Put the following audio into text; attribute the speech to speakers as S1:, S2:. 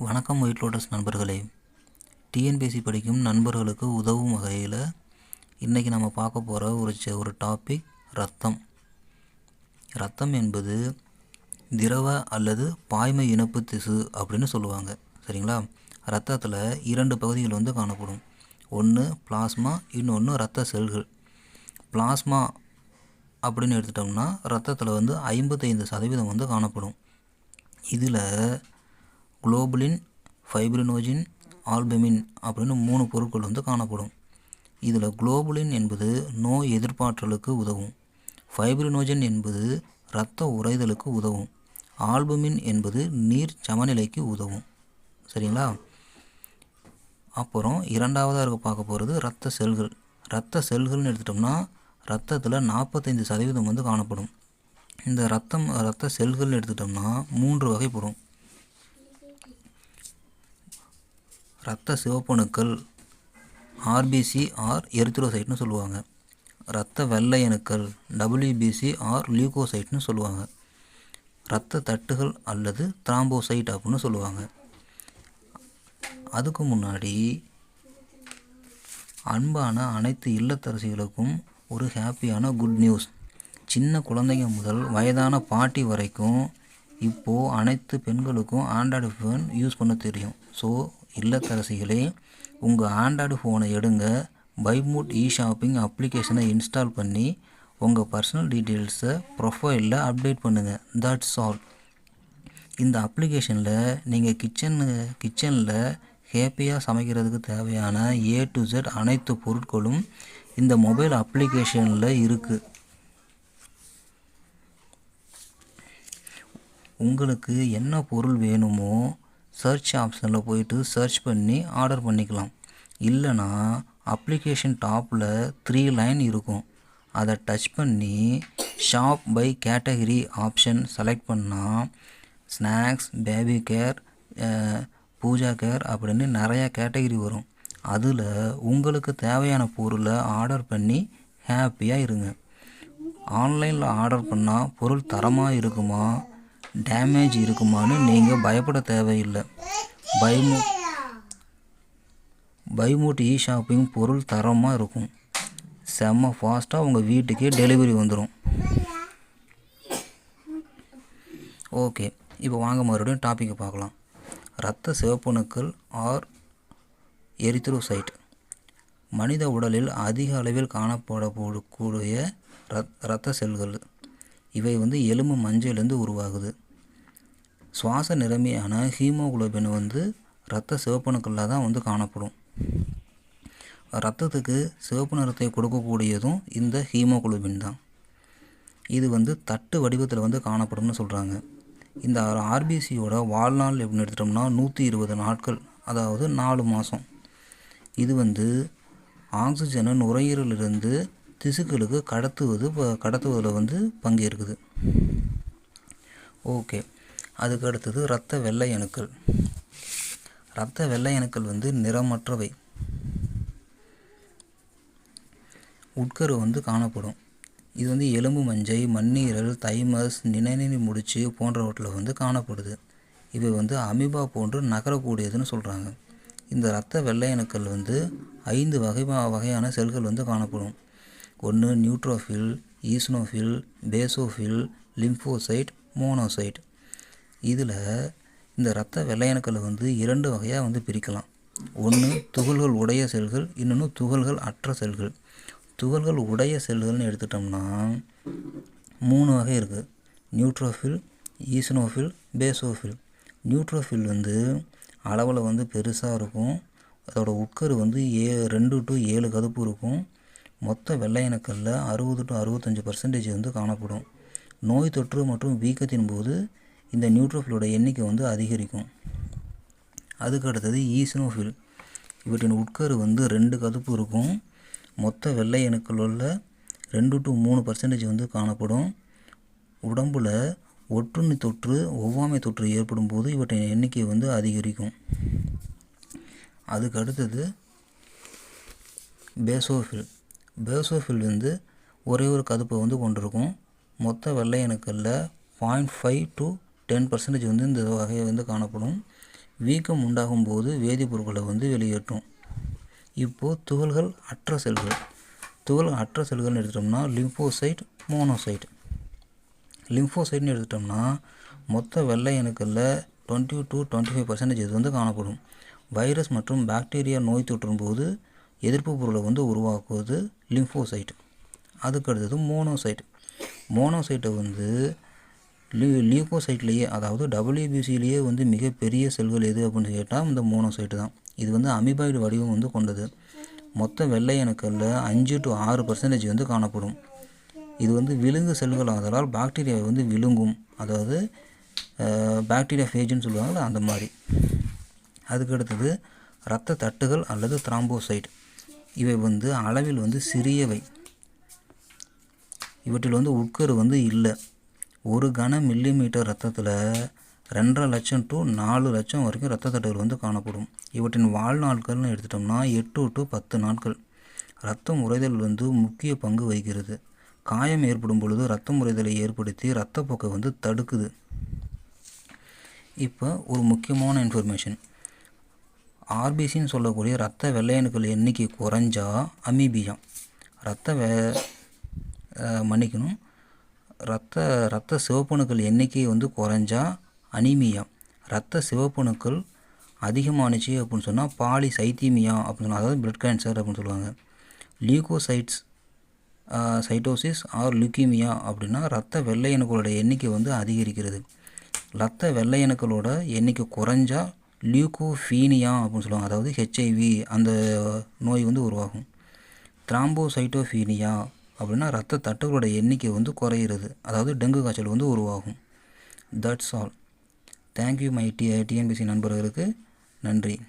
S1: வணக்கம் white lotus நண்பர்களே. TNPSC படிக்கும் நண்பர்களுக்கு உதவும் வகையில் இன்றைக்கி நம்ம பார்க்க போகிற ஒரு ச ஒரு டாபிக் ரத்தம். ரத்தம் என்பது திரவ அல்லது பாய்ம இனப்பு திசு அப்படின்னு சொல்லுவாங்க. சரிங்களா? ரத்தத்தில் இரண்டு பகுதிகள் வந்து காணப்படும். ஒன்று பிளாஸ்மா இன்னொன்று ரத்த செல்கள். பிளாஸ்மா அப்படின்னு எடுத்துட்டோம்னா ரத்தத்தில் வந்து ஐம்பத்தைந்து சதவீதம் வந்து காணப்படும். இதில் குளோபுலின் ஃபைப்ரினோஜின் ஆல்பமின் அப்படின்னு மூணு பொருட்கள் வந்து காணப்படும். இதில் குளோபுலின் என்பது நோய் எதிர்ப்பாற்றலுக்கு உதவும். ஃபைப்ரினோஜன் என்பது இரத்த உறைதலுக்கு உதவும். ஆல்பமின் என்பது நீர் சமநிலைக்கு உதவும். சரிங்களா? அப்புறம் இரண்டாவதாக இருக்க பார்க்க போகிறது இரத்த செல்கள். இரத்த செல்கள்னு எடுத்துட்டோம்னா ரத்தத்தில் நாற்பத்தைந்து சதவீதம் வந்து காணப்படும். இந்த ரத்தம் இரத்த செல்கள்னு எடுத்துட்டோம்னா மூன்று வகைப்படும். இரத்த சிவப்பணுக்கள் ஆர்பிசி ஆர் எரித்ரோசைட்னு சொல்லுவாங்க. இரத்த வெள்ளை அணுக்கள் டபிள்யூபிசி ஆர் லியூகோசைட்னு சொல்லுவாங்க. இரத்த தட்டுகள் அல்லது த்ராம்போசைட் அப்படின்னு சொல்லுவாங்க. அதுக்கு முன்னாடி அன்பான அனைத்து இல்லத்தரசிகளுக்கும் ஒரு ஹாப்பியான குட் நியூஸ். சின்ன குழந்தைங்க முதல் வயதான பாட்டி வரைக்கும் இப்போது அனைத்து பெண்களுக்கும் ஆண்ட்ராய்டு ஃபோன் யூஸ் பண்ண தெரியும். ஸோ இல்லத்தரசிகளே உங்கள் ஆண்ட்ராய்டு ஃபோனை எடுங்க. பைமூட் இ ஷாப்பிங் அப்ளிகேஷனை இன்ஸ்டால் பண்ணி உங்கள் பர்சனல் டீட்டெயில்ஸை ப்ரொஃபைலில் அப்டேட் பண்ணுங்கள் தட்ஸ் ஆல் இந்த அப்ளிகேஷனில் நீங்கள் கிச்சனு கிச்சனில் ஹேப்பியாக சமைக்கிறதுக்கு தேவையான ஏ டு ஜெட் அனைத்து பொருட்களும் இந்த மொபைல் அப்ளிகேஷனில் இருக்குது உங்களுக்கு என்ன பொருள் வேணுமோ சர்ச் ஆப்ஷனில் போயிட்டு சர்ச் பண்ணி ஆர்டர் பண்ணிக்கலாம். இல்லைனா அப்ளிகேஷன் டாப்பில் த்ரீ லைன் இருக்கும். அதை டச் பண்ணி shop by category option select பண்ணால் snacks baby care pooja care அப்படின்னு நிறையா கேட்டகரி வரும். அதில் உங்களுக்கு தேவையான பொருளை ஆர்டர் பண்ணி ஹாப்பியாக இருங்க. ஆன்லைனில் ஆர்டர் பண்ணால் பொருள் தரமாக இருக்குமா? டேமேஜ் இருக்குமான்னு நீங்கள் பயப்பட தேவையில்லை. பயமு பைமூட் இ ஷாப்பிங் பொருள் தரமாக இருக்கும். செம்ம ஃபாஸ்ட்டாக உங்கள் வீட்டுக்கே டெலிவரி வந்துடும் ஓகே இப்போ வாங்க மறுபடியும் டாப்பிக்கை பார்க்கலாம். இரத்த சிவப்பணுக்கள் ஆர் எரித்ரோசைட் மனித உடலில் அதிக அளவில் காணப்படக்கூடிய ரத் இரத்த செல்கள். இவை வந்து எலும்பு மஞ்சள்லேருந்து உருவாகுது. சுவாச நிறமையான ஹீமோகுளோபின் வந்து இரத்த சிவப்பணுக்களில் தான் வந்து காணப்படும். ரத்தத்துக்கு சிவப்பு நிறத்தை கொடுக்கக்கூடியதும் இந்த ஹீமோகுளோபின் தான். இது வந்து தட்டு வடிவத்தில் வந்து காணப்படும்னு சொல்கிறாங்க இந்த ஆர்பிசியோட வாழ்நாள் எப்படின்னு எடுத்துட்டோம்னா நூற்றி இருபது நாட்கள் அதாவது நாலு மாதம் இது வந்து ஆக்சிஜனை நுரையீரலிருந்து திசுக்களுக்கு கடத்துவது கடத்துவதில் வந்து பங்கேற்குது. ஓகே. அதுக்கு அடுத்தது இரத்த வெள்ளை அணுக்கள். இரத்த வெள்ளை அணுக்கள் வந்து நிறமற்றவை. உட்கரு வந்து காணப்படும். இது வந்து எலும்பு மஞ்சை மண்ணீரல் தைமஸ் நிணநீர் முடிச்சு போன்றவற்றில் வந்து காணப்படுது. இவை வந்து அமீபா போன்று நகரக்கூடியதுன்னு சொல்கிறாங்க இந்த இரத்த வெள்ளை அணுக்கள் வந்து ஐந்து வகை வகையான செல்கள் வந்து காணப்படும். ஒன்று neutrophil eosinophil basophil lymphocyte monocyte. இதில் இந்த இரத்த வெள்ளையணுக்களை வந்து இரண்டு வகையாக வந்து பிரிக்கலாம். ஒன்று துகள்கள் உடைய செல்கள் இன்னொன்று துகள்கள் அற்ற செல்கள். துகள்கள் உடைய செல்கள்னு எடுத்துட்டோம்னா மூணு வகை இருக்குது நியூட்ரோஃபில் ஈஸ்னோஃபில் பேசோஃபில். நியூட்ரோஃபில் வந்து அளவில் வந்து பெருசாக இருக்கும். அதோட உட்கரு வந்து ஏ ரெண்டு டு ஏழு கதுப்பு இருக்கும். மொத்த வெள்ளையணுக்களில் அறுபது டு அறுபத்தஞ்சு பர்சன்டேஜ் வந்து காணப்படும். நோய் தொற்று மற்றும் வீக்கத்தின் போது இந்த நியூட்ரோஃபிலோட எண்ணிக்கை வந்து அதிகரிக்கும். அதுக்கு அடுத்தது ஈஸ்னோஃபில் இவற்றின் உட்கரு வந்து ரெண்டு கதுப்பு இருக்கும். மொத்த வெள்ளை அணுக்களுள்ள ரெண்டு டு மூணு பர்சன்டேஜ் வந்து காணப்படும். உடம்பில் ஒற்றுண்ணி தொற்று ஒவ்வாமை தொற்று ஏற்படும் போது இவற்றின் எண்ணிக்கை வந்து அதிகரிக்கும். அதுக்கு அடுத்தது பேசோஃபில் பேசோஃபில் வந்து ஒரே ஒரு கதுப்பை வந்து கொண்டிருக்கும். மொத்த வெள்ளை அணுக்களில் point five to ten percentage வந்து இந்த வகையை வந்து காணப்படும். வீக்கம் உண்டாகும் போது வேதிப்பொருட்களை வந்து வெளியேற்றும். இப்போது துகள்கள் அற்ற செல்கள். துகள்கள் அற்ற செல்கள்னு எடுத்துட்டோம்னா லிம்போசைட் மோனோசைட் லிம்போசைட்னு எடுத்துட்டோம்னா மொத்த வெள்ளை அணுக்களில் twenty to twenty five percentage இது வந்து காணப்படும். வைரஸ் மற்றும் பாக்டீரியா நோய் தொற்றும் போது எதிர்ப்பு பொருளை வந்து உருவாக்குவது லிம்போசைட் அதுக்கு அடுத்தது மோனோசைட் மோனோசைட்டை வந்து லீ லியூகோசைட்லேயே அதாவது டபிள்யூபிசிலேயே வந்து மிகப்பெரிய செல்கள் எது அப்படின்னு கேட்டால் இந்த மோனோசைட்டு தான். இது வந்து அமிபாய்டு வடிவம் வந்து கொண்டது. மொத்த வெள்ளை அணுக்களில் அஞ்சு டு ஆறு பர்சன்டேஜ் வந்து காணப்படும். இது வந்து விழுங்கு செல்கள் ஆதலால் பாக்டீரியாவை வந்து விழுங்கும். அதாவது பாக்டீரியா ஃபேஜ்னு சொல்லுவாங்கள்ல அந்த மாதிரி. அதுக்கு அடுத்தது இரத்த தட்டுகள் அல்லது த்ராம்போசைட் இவை வந்து அளவில் வந்து சிறியவை. இவற்றில் வந்து உட்கரு வந்து இல்லை. ஒரு கன மில்லிமீட்டர் ரத்தத்தில் ரெண்டரை லட்சம் டு நாலு லட்சம் வரைக்கும் ரத்த தட்டுகள் வந்து காணப்படும். இவற்றின் வாழ்நாட்கள்னு எடுத்துட்டோம்னா எட்டு டு பத்து நாட்கள். ரத்தம் உறைதல் வந்து முக்கிய பங்கு வகிக்கிறது. காயம் ஏற்படும் பொழுது ரத்தம் உறைதலை ஏற்படுத்தி ரத்தப்போக்கை வந்து தடுக்குது. இப்போ ஒரு முக்கியமான இன்ஃபர்மேஷன் ஆர்பிசின்னு சொல்லக்கூடிய ரத்த வெள்ளையணுக்கள் எண்ணிக்கை குறைஞ்சா அமீபியா ரத்த வே மன்னிக்கணும். ரத்த ரத்த சிவப்பணுக்கள் எண்ணிக்கை வந்து குறைஞ்சா அனிமியம். ரத்த சிவப்பணுக்கள் அதிகமானுச்சு அப்படின்னு சொன்னால் பாலிசைத்தீமியா அப்படின்னு சொன்னால் அதாவது பிளட் கேன்சர் அப்படின்னு சொல்லுவாங்க. லியூகோசைட்ஸ் சைட்டோசிஸ் ஆர் லுக்கீமியா அப்படின்னா ரத்த வெள்ளை அணுக்களோட எண்ணிக்கை வந்து அதிகரிக்கிறது. ரத்த வெள்ளை அணுக்களோட எண்ணிக்கை குறைஞ்சா லியூகோஃபீனியா அப்படின்னு சொல்லுவாங்க. அதாவது ஹெச்ஐவி அந்த நோய் வந்து உருவாகும். த்ராம்போசைட்டோஃபீனியா அப்படின்னா ரத்த தட்டுகளோட எண்ணிக்கை வந்து குறையிறது. அதாவது டெங்கு காய்ச்சல் வந்து உருவாகும். That's all thank you my T TNPSC நண்பர்களுக்கு. நன்றி.